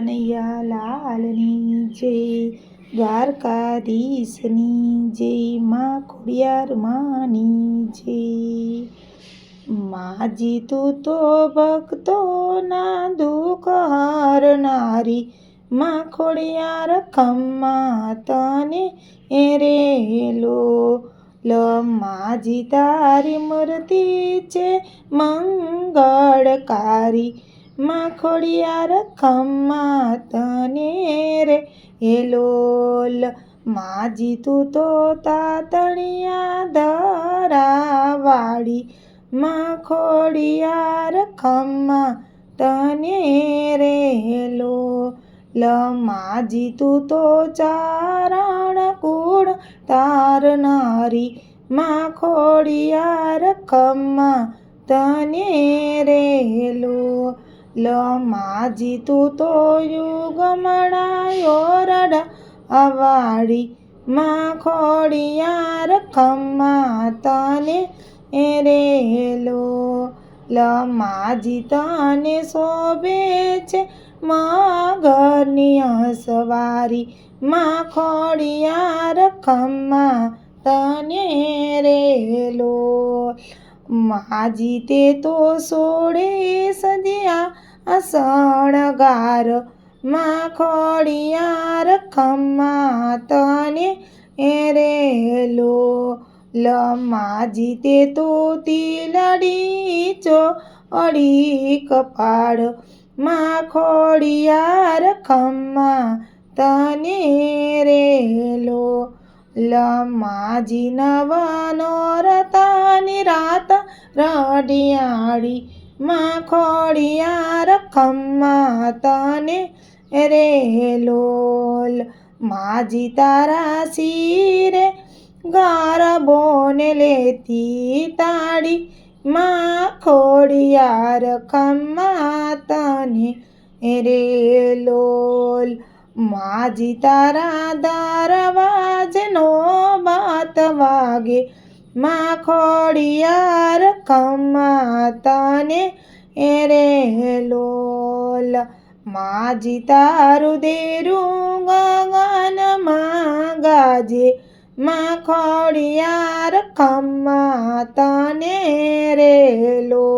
કનૈયા લાલની જય દ્વારકાધીશની જય માં ખોડિયાર માની જય માજી તું તો ભક્તોના દુઃખ હરનારી માં ખોડિયાર ખમ્મા તને એરેલો રેલો લ માજી તારી મૂર્તિ છે મંગળકારી. માં ખોડિયાર ખમ્મા તને રે હેલોલ માજી તું તો તાતણિયા ધરાવાળી. માં ખોડિયાર ખમ્મા તને રે હેલો લ માજી તું તો ચારણ કુળ તારનારી. માં ખોડિયાર ખમ્મા તને રેલો લ માજી તું તો યુગમણાયો રડા અવાડી માં ખોડિયાર ખમ્મા તને શોભે છે ઘરની અસવારી માં ખોડિયાર ખમ્મા તને રેલો માજી તે તો સોડે સજ્યા અસણગારમાં ખોડિયાર ખમ્મા તને એરેલો લ માજી તે તો તિલડી ચો અડી કપાળમાં ખોડિયાર ખમ્મા તને રેલો લ માજી નવાનો રતાની રાત રડિયાળી માં ખોડિયાર ખમ્મા તને રેલોલ માજી તારા શિરે ગરબોને લેતી તાળી માં ખોડિયા ખમ્મા તને રેલોલ માજી તારા દરવાજનો બાત વાગે માં ખોડિયાર ખમ્મા એરે લોલ. માજી તારું દેરું ગગનમાં ગાજે માં ખોડિયાર ખમ્મા રે રેલો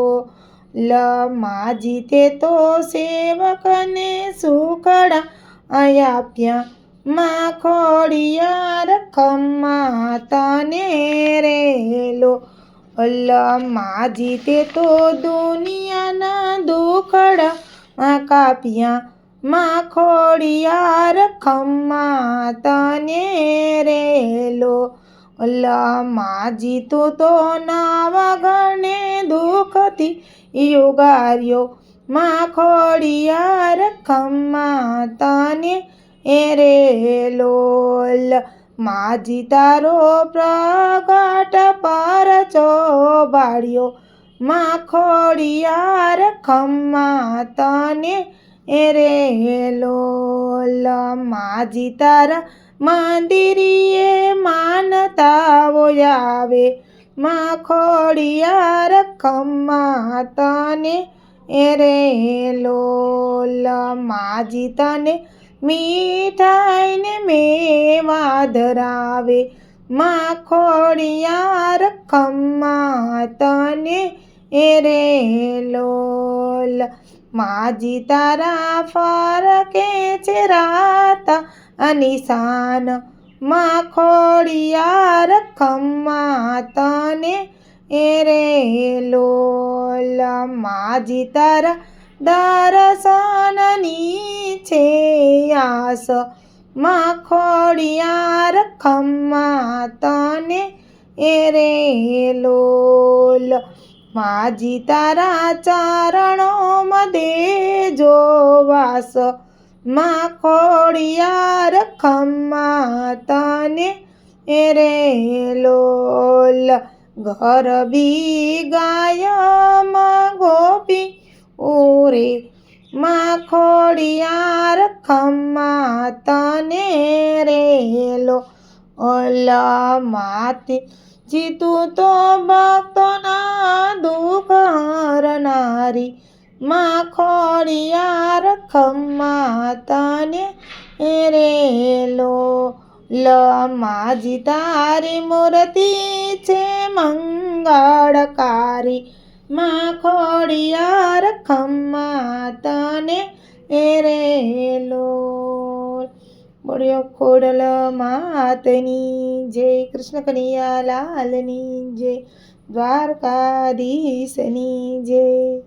લ માજી તે તો સેવકને સુખડા આપ્યા. માં ખોડિયાર ખમ્મા તને રેલો. અલ્લ માજી જીતે તો દુનિયાના દુખડા. કાપ્યા માં ખોડિયાર ખમ્મા તને રેલો. અલ્લ માજી જીતો તો નાવા ગણે દુઃખથી. યુગાર્યો માં ખોડિયાર ખમ્મા તને રેલોલ માજી તારો પ્રગટ પર ચોબાડ્યો માં ખોડિયાર ખમ્મા તને રેલોલ માજી તારા મંદિરીએ માનતાઓ આવે માખોડિયાર ખમ્મા તને રેલોલ માજી તને મીઠાઈને મેવા ધરાવે માં ખોડિયાર ખમ્મા તને રેલોલ માજી તારા ફરકે છે રાત અનિશાનમાં ખોડિયાર ખમ્મા તને રેલોલ માજી તારા દર્શનની છે આસ. માં ખોડિયાર ખમ્મા તને રેલોલ માજી તારા ચરણોમાં દેજો વાસમાં ખોડિયાર ખમ્મા તને રેલોલ ઘર બી ગાયમાં ગોપી ઓરે માખોડિયાર ખમ્મા તને રેલો ઓલા માતે જીતું તો ભક્તોના દુઃખ હરનારી. માખોડિયાર ખમ્મા તને રેલો લમાજી તારી મૂર્તિ છે મંગળકારી. માં ખોડિયાર ખમ્મા તને રેલો બોલ્યો ખોડલ માતની જય કૃષ્ણ કનૈયા લાલની જય, દ્વારકાધીશની જય.